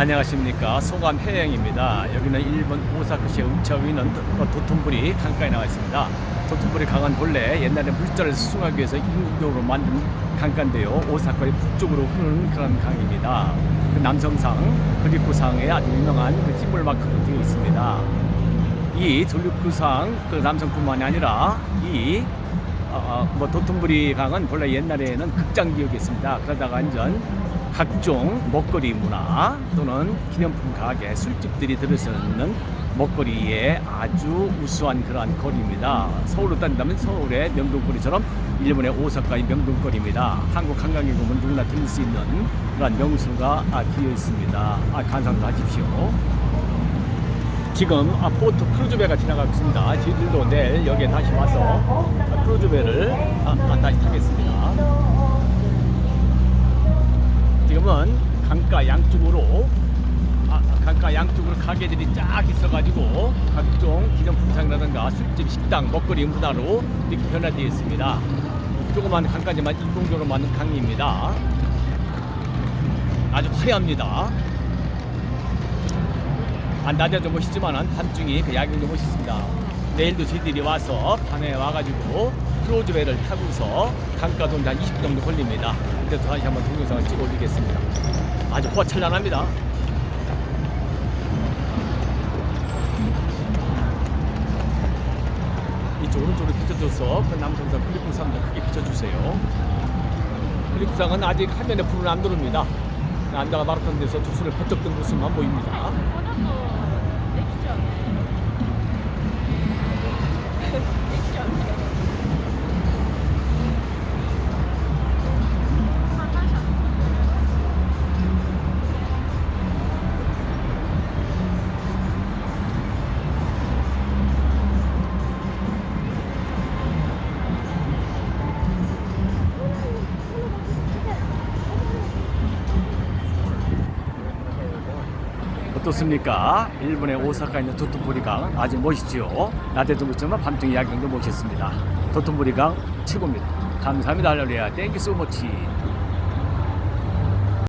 안녕하십니까 소감 해영입니다. 여기는 일본 있는 도- 도톤부리 강가에 나와 있습니다. 도톤부리 강은 본래 옛날에 물자를 수송하기 위해서 인공적으로 만든 강가인데요. 오사카의 북쪽으로 흐르는 그런 강입니다. 그 남성상, 그리쿠상에 아주 유명한 그 시물 마크로 되어 있습니다. 이 돌류구상 그 남성뿐만이 아니라 이 어, 어, 뭐 도톤부리 강은 본래 옛날에는 극장 지역이었습니다. 그러다가 이제 각종 먹거리 문화 또는 기념품 가게, 술집들이 들어서는 먹거리의 아주 우수한 그러한 거리입니다. 서울로 따진다면 서울의 명동거리처럼 일본의 오사카의 명동거리입니다. 한국 관광객 오면 누구나 들릴 수 있는 그러한 명수가 아, 기어 있습니다. 아, 감상도 하십시오. 지금 아, 보트 크루즈배가 지나가고 있습니다. 저희들도 내일 여기에 다시 와서 아, 크루즈배를 아, 아, 다시 타겠습니다. 지금은 강가 양쪽으로 아, 강가 양쪽으로 가게들이 쫙 있어가지고 각종 기념품상이라든가 술집, 식당, 먹거리 문화로 이렇게 변화되어 있습니다. 조그만 강가지만 인공적으로 만든 강입니다. 아주 화려합니다. 아, 낮에도 멋있지만 밤중이 그 야경도 멋있습니다. 내일도 저희들이 와서 밤에 와가지고 크루즈배를 타고서 강가도 한 20분 정도 걸립니다. 그래서 다시 한번 동영상을 찍어 올리겠습니다. 아주 호화 찬란합니다. 이쪽 오른쪽으로 비춰줘서 그 남성상 클리프상도 크게 비춰주세요. 클리프상은 아직 화면에 불은 안 들어옵니다. 남자가 마라톤 데서 두 손을 번쩍 든 모습만 보입니다. 어떻습니까? 일본의 오사카에 있는 도톤보리강 아주 멋있지요. 낮에도 멋지만 밤중 야경도 멋있습니다. 도톤보리강 최고입니다. 감사합니다. 할렐루야. 땡큐 소머치.